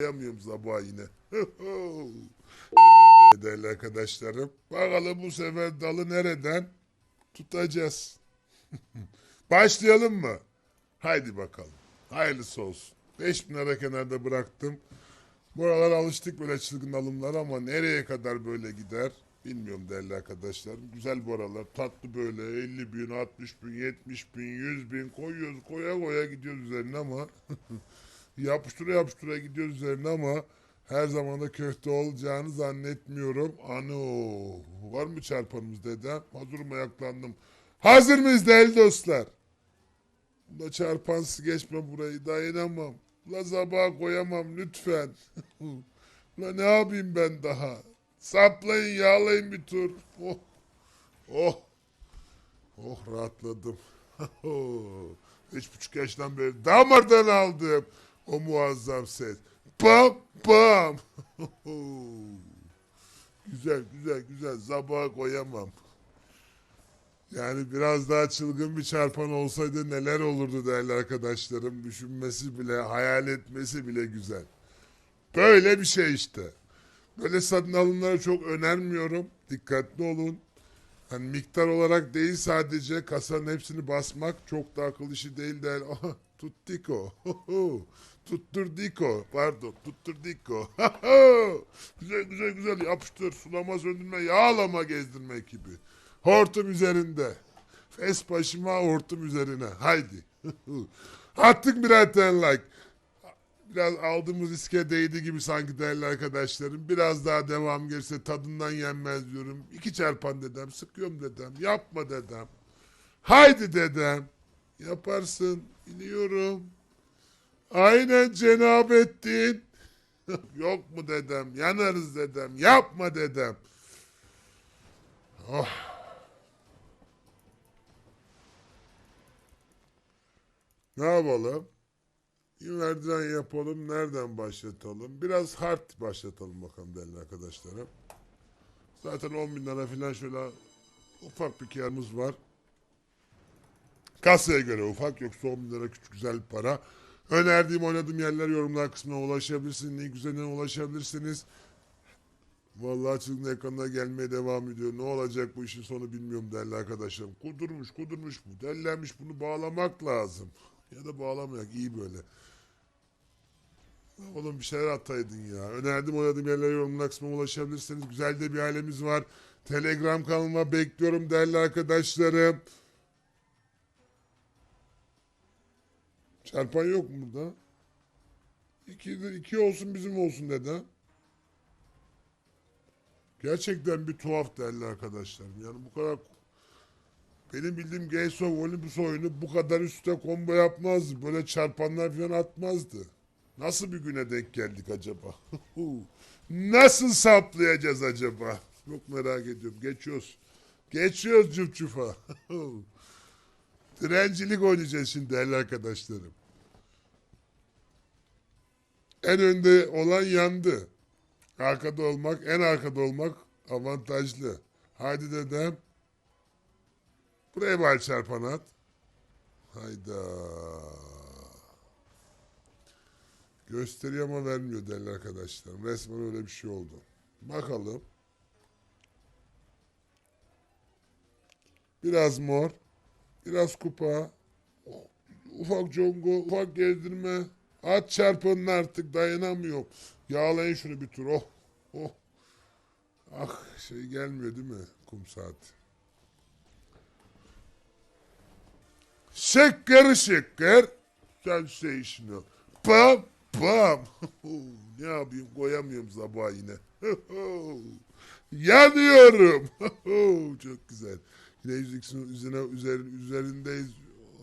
Koyamıyorum sabah yine. Değerli arkadaşlarım. Bakalım bu sefer dalı nereden tutacağız. Başlayalım mı? Haydi bakalım. Hayırlısı olsun. 5000 lira kenarda bıraktım. Bu aralar alıştık böyle çılgın alımlara ama nereye kadar böyle gider bilmiyorum değerli arkadaşlarım. Güzel bu aralar tatlı böyle 50 bin, 60 bin, 70 bin, 100 bin koyuyoruz koya koya gidiyoruz üzerine ama yapıştıra yapıştıra gidiyoruz üzerine ama her zaman da köfte olacağını zannetmiyorum. Ano var mı çarpanımız dedem? Hazırım ayaklandım. Hazır mıyız değerli dostlar? La çarpansız geçme burayı dayanamam. La sabaha koyamam lütfen. La ne yapayım ben daha? Saplayın yağlayın bir tur. Oh. Oh. Oh rahatladım. Üç buçuk yaştan beri damardan aldım. O muazzam ses. Bam bam. güzel güzel güzel. Sabaha koyamam. Yani biraz daha çılgın bir çarpan olsaydı neler olurdu değerli arkadaşlarım. Düşünmesi bile, hayal etmesi bile güzel. Böyle bir şey işte. Böyle satın alımları çok önermiyorum. Dikkatli olun. Hani miktar olarak değil sadece kasanın hepsini basmak çok da akıl işi değil der. Tuttiko. Tutturdiko. Pardon, tutturdiko. güzel güzel güzel yapıştır. Sulama söndürme, yağlama gezdirme gibi. Hortum üzerinde. Fes başıma hortum üzerine. Haydi. Attık birer tane like. Biraz aldığımız riske değdi gibi sanki değerli arkadaşlarım. Biraz daha devam gelirse tadından yenmez diyorum. İki çarpan dedem. Sıkıyorum dedem. Yapma dedem. Haydi dedem. Yaparsın. İniyorum. Aynen Cenabettin. Yok mu dedem? Yanarız dedem. Yapma dedem. Oh. Ne yapalım? Merdiven yapalım. Nereden başlatalım? Biraz hard başlatalım bakalım değerli arkadaşlarım. Zaten 10 bin lira falan şöyle ufak bir karımız var. Kasaya göre ufak yoksa 10 bin lira küçük güzel para. Önerdiğim oynadığım yerler yorumlar kısmına ulaşabilirsiniz. Link üzerinden ulaşabilirsiniz. Vallahi çılgın ekranına gelmeye devam ediyor. Ne olacak bu işin sonu bilmiyorum değerli arkadaşlarım. Kudurmuş kudurmuş bu. Dellenmiş bunu bağlamak lazım. Ya da bağlamayak iyi böyle. Oğlum bir şeyler ataydın ya. Önerdim oynadığım yerlere yorumlar kısmına ulaşabilirsiniz. Güzel de bir ailemiz var. Telegram kanalıma bekliyorum değerli arkadaşlarım. Çarpan yok mu burada? İki, iki olsun bizim olsun dedi. Gerçekten bir tuhaf değerli arkadaşlarım. Yani bu kadar benim bildiğim Gaysov Olympus oyunu bu kadar üstte combo yapmazdı. Böyle çarpanlar falan atmazdı. Nasıl bir güne denk geldik acaba? Nasıl saplayacağız acaba? Çok merak ediyorum. Geçiyoruz. Geçiyoruz cüf cüfa. Direncilik oynayacağız şimdi değerli arkadaşlarım. En önde olan yandı. Arkada olmak, en arkada olmak avantajlı. Haydi dedem. Buraya bal çarpan at. Hayda. Gösteriyor ama vermiyor değerli arkadaşlar. Resmen öyle bir şey oldu. Bakalım. Biraz mor. Biraz kupa. Ufak congo, ufak gezdirme. At çarpanın artık dayanamıyorum. Yağlayın şunu bir tur. Oh. Oh. Ah şey gelmiyor değil mi? Kum saati. Şeker şeker. Sensational. Pam pam. ne yapayım koyamıyorum sabah yine. Yanıyorum. Çok güzel. Yine yüzüksün üzerine, üzerin, üzerindeyiz.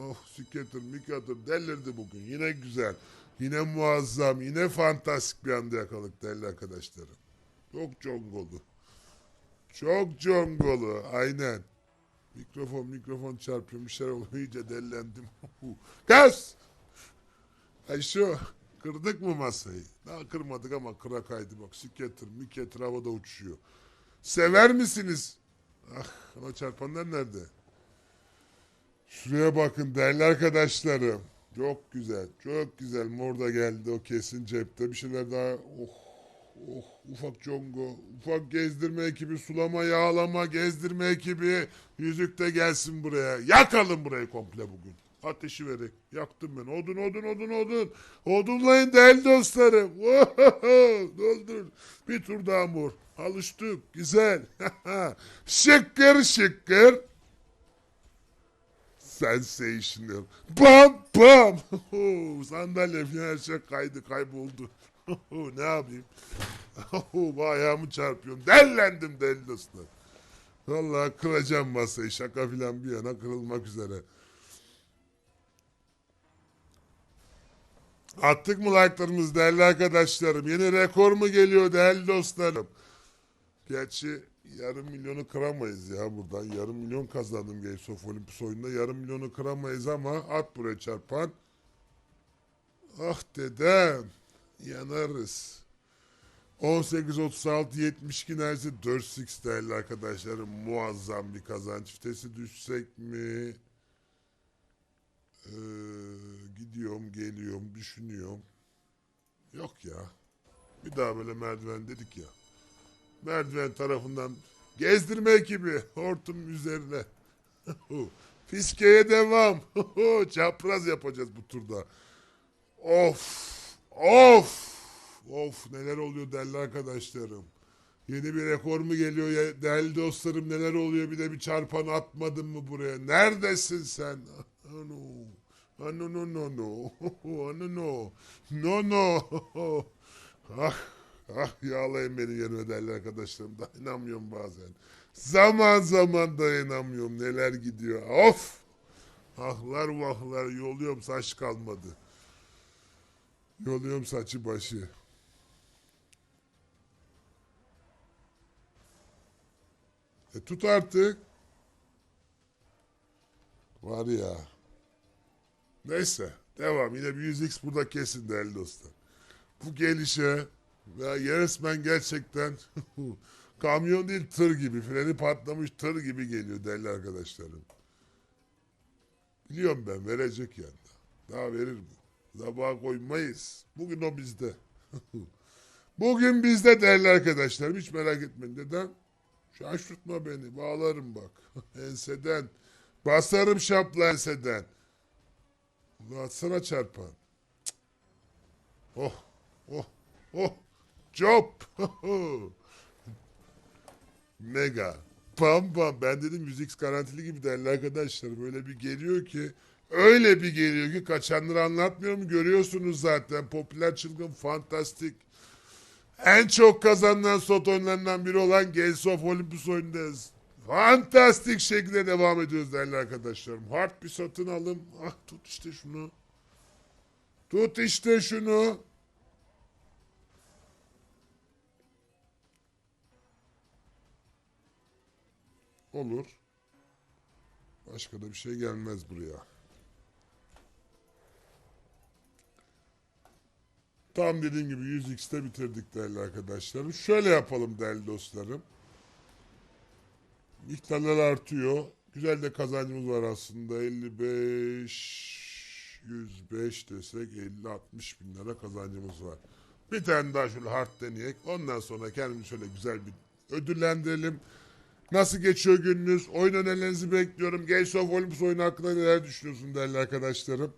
Oh Skater, Mikater delirdi bugün. Yine güzel. Yine muazzam. Yine fantastik bir anda yakaladık değerli arkadaşlarım. Çok congolu. Çok congolu. Aynen. Mikrofon mikrofon çarpıyor. Bir şeyler oluyor. İyice dellendim. Gaz! Ay şu. Kırdık mı masayı? Daha kırmadık ama kıra kaydı bak. Skater, Mikater havada uçuşuyor. Sever misiniz? Ah, o çarpanlar nerede? Şuraya bakın değerli arkadaşlarım. Çok güzel. Çok güzel. Mor da geldi. O kesin cepte. Bir şeyler daha. Oh. Oh. Ufak congo. Ufak gezdirme ekibi. Sulama, yağlama, gezdirme ekibi. Yüzük de gelsin buraya. Yakalım burayı komple bugün. Ateşi verek. Yaktım ben. Odun, odun, odun, odun. Odunlayın değerli dostlarım. Ohoho. Doldur. Bir tur daha mor. Alıştık. Güzel. şıkkır şıkkır. Sensational. Bam bam. Sandalye falan şey kaydı kayboldu. ne yapayım? Ayağımı çarpıyorum. Dellendim deli dostlar. Vallahi kıracağım masayı. Şaka filan bir yana kırılmak üzere. Attık mı like'larımız değerli arkadaşlarım? Yeni rekor mu geliyor değerli dostlarım? Gerçi yarım milyonu kıramayız ya buradan. Yarım milyon kazandım Games of Olympus oyununda. Yarım milyonu kıramayız ama at buraya çarpan. Ah dedem. Yanarız. 18-36 72 neredeyse 4-6 değerli arkadaşlarım. Muazzam bir kazanç. Vitesi düşsek mi? Ee, gidiyorum, geliyorum, düşünüyorum. Yok ya. Bir daha böyle merdiven dedik ya. Merdiven tarafından gezdirme ekibi hortum üzerine. Fiskeye devam. Çapraz yapacağız bu turda. Of. Of. Of neler oluyor değerli arkadaşlarım. Yeni bir rekor mu geliyor ya değerli dostlarım neler oluyor bir de bir çarpan atmadın mı buraya? Neredesin sen? Ano. Ano no no no. Ano no. No no. Ah. Ah yağlayın beni yerime değerli arkadaşlarım. Dayanamıyorum bazen. Zaman zaman dayanamıyorum. Neler gidiyor. Of. Ahlar vahlar yoluyorum saç kalmadı. Yoluyorum saçı başı. E tut artık. Var ya. Neyse. Devam. Yine bir 100x burada kesin değerli dostlar. Bu gelişe ya resmen gerçekten kamyon değil tır gibi. Freni patlamış tır gibi geliyor değerli arkadaşlarım. Biliyorum ben verecek yani. Daha verir bu. Sabaha koymayız. Bugün o bizde. Bugün bizde değerli arkadaşlarım. Hiç merak etmeyin. Neden? Şaşırtma beni. Bağlarım bak. enseden. Basarım şapla enseden. Ulan atsana çarpan. Oh. Oh. Oh. Job. Mega. Pam pam. Ben dedim 100x garantili gibi değerli arkadaşlar. Böyle bir geliyor ki öyle bir geliyor ki kaçanları anlatmıyorum. Görüyorsunuz zaten. Popüler çılgın fantastik. En çok kazanılan slot oyunlarından biri olan Games of Olympus oyundayız. Fantastik şekilde devam ediyoruz değerli arkadaşlarım. Hard bir satın alım. Ah tut işte şunu. Tut işte şunu. Olur. Başka da bir şey gelmez buraya. Tam dediğim gibi 100x'te bitirdik değerli arkadaşlarım. Şöyle yapalım değerli dostlarım. Miktarlar artıyor. Güzel de kazancımız var aslında. 55 105 desek 50-60 bin lira kazancımız var. Bir tane daha şöyle hard deneyek. Ondan sonra kendimizi şöyle güzel bir ödüllendirelim. Nasıl geçiyor gününüz? Oyun önerilerinizi bekliyorum. Games of Olympus oyunu hakkında neler düşünüyorsun değerli arkadaşlarım?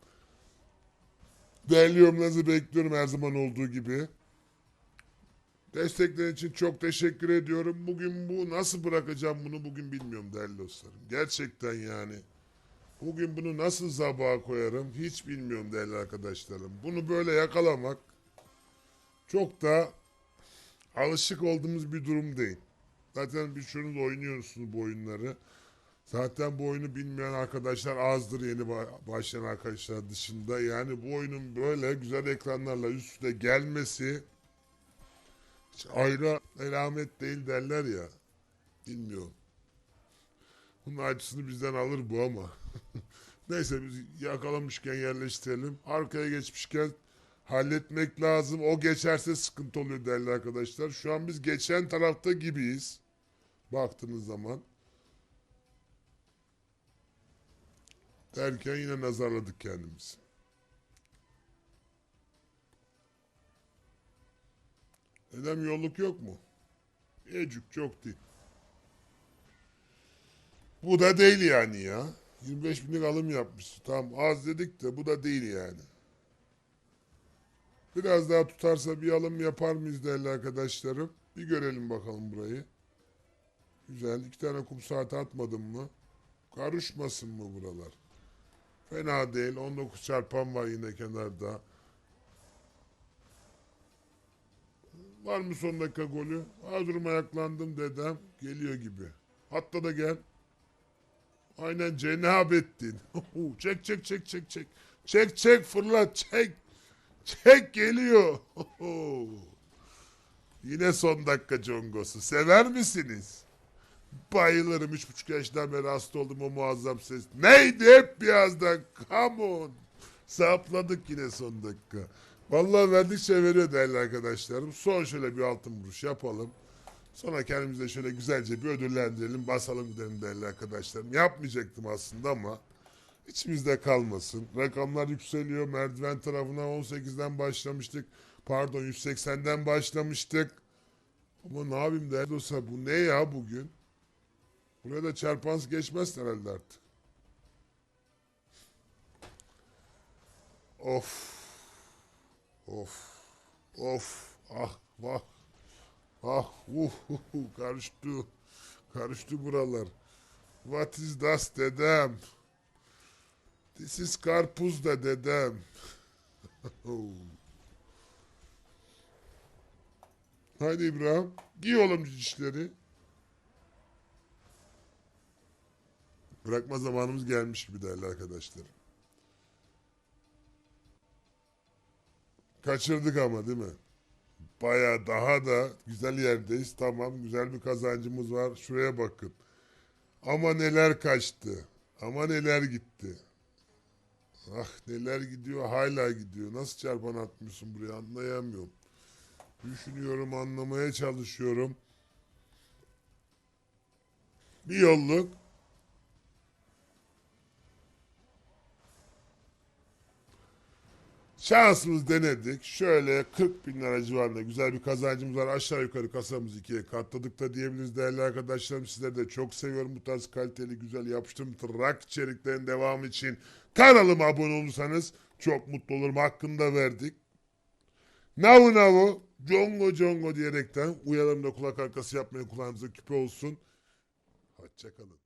Değerli yorumlarınızı bekliyorum her zaman olduğu gibi. Destekler için çok teşekkür ediyorum. Bugün bu nasıl bırakacağım bunu bugün bilmiyorum değerli dostlarım. Gerçekten yani. Bugün bunu nasıl zabağa koyarım hiç bilmiyorum değerli arkadaşlarım. Bunu böyle yakalamak çok da alışık olduğumuz bir durum değil. Zaten birçoğunuz oynuyorsunuz bu oyunları. Zaten bu oyunu bilmeyen arkadaşlar azdır yeni ba- başlayan arkadaşlar dışında. Yani bu oyunun böyle güzel ekranlarla üst üste gelmesi hiç ayrı elamet değil derler ya. Bilmiyorum. Bunun acısını bizden alır bu ama. Neyse biz yakalamışken yerleştirelim. Arkaya geçmişken halletmek lazım. O geçerse sıkıntı oluyor değerli arkadaşlar. Şu an biz geçen tarafta gibiyiz baktığınız zaman. Derken yine nazarladık kendimizi. Dedem yolluk yok mu? Ecük çok değil. Bu da değil yani ya. 25 binlik alım yapmıştı. Tamam az dedik de bu da değil yani. Biraz daha tutarsa bir alım yapar mıyız değerli arkadaşlarım? Bir görelim bakalım burayı. Güzel. iki tane kum saati atmadım mı? Karışmasın mı buralar? Fena değil. 19 çarpan var yine kenarda. Var mı son dakika golü? Hazırım ayaklandım dedem. Geliyor gibi. Hatta da gel. Aynen Cenabettin. çek çek çek çek çek. Çek çek fırlat çek. Çek geliyor. Yine son dakika congosu. Sever misiniz? Bayılırım. Üç buçuk yaşından beri hasta oldum o muazzam ses. Neydi hep birazdan? Come on. Sapladık yine son dakika. Vallahi verdikçe veriyor değerli arkadaşlarım. Son şöyle bir altın vuruş yapalım. Sonra kendimize şöyle güzelce bir ödüllendirelim. Basalım gidelim değerli arkadaşlarım. Yapmayacaktım aslında ama içimizde kalmasın. Rakamlar yükseliyor. Merdiven tarafına 18'den başlamıştık. Pardon 180'den başlamıştık. Ama ne yapayım değerli dostlar bu ne ya bugün? Buraya da çarpans geçmez herhalde artık. Of. Of. Of. Ah vah. Ah uh, uh, uh, karıştı. Karıştı buralar. What is that dedem? This is karpuz da dedem. Haydi İbrahim. Giy oğlum cicişleri. Bırakma zamanımız gelmiş gibi değerli arkadaşlar. Kaçırdık ama değil mi? Baya daha da güzel yerdeyiz. Tamam güzel bir kazancımız var. Şuraya bakın. Ama neler kaçtı. Ama neler gitti. Ah neler gidiyor hala gidiyor. Nasıl çarpan atmıyorsun buraya anlayamıyorum. Düşünüyorum anlamaya çalışıyorum. Bir yolluk. Şansımız denedik. Şöyle 40 bin lira civarında güzel bir kazancımız var. Aşağı yukarı kasamızı ikiye katladık da diyebiliriz değerli arkadaşlarım. Sizleri de çok seviyorum bu tarz kaliteli güzel yapıştırım tırnak içeriklerin devamı için. Kanalıma abone olursanız çok mutlu olurum. Hakkında verdik. Navu navu, congo congo diyerekten uyarımda kulak arkası yapmayın kulağınıza küpe olsun. Hoşçakalın.